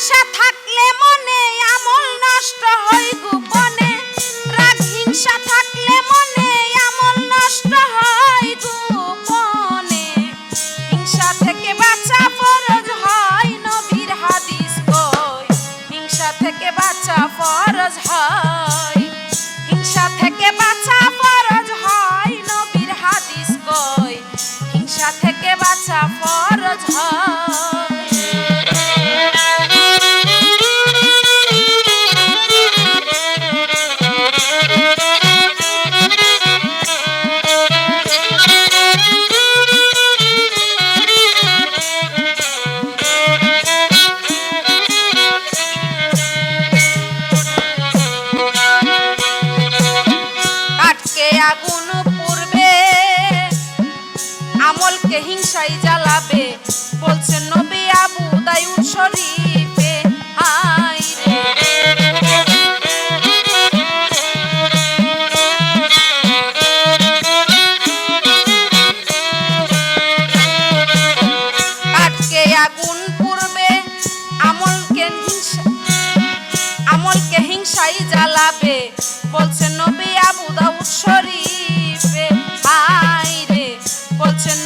হিংসা থাকলে মনে আমল নষ্ট হইব হিংসাই জ্বালাবে। বলছেন নবী আবু দায়ুন শরীফে হাই আটকে আগুন পূর্বে আমলকে হিংসা, আমলকে হিংসাই জ্বালাবে। বলছেন নবী আবু দাউদ শরীফে হাই রে। বলছেন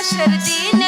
শেষের দিনে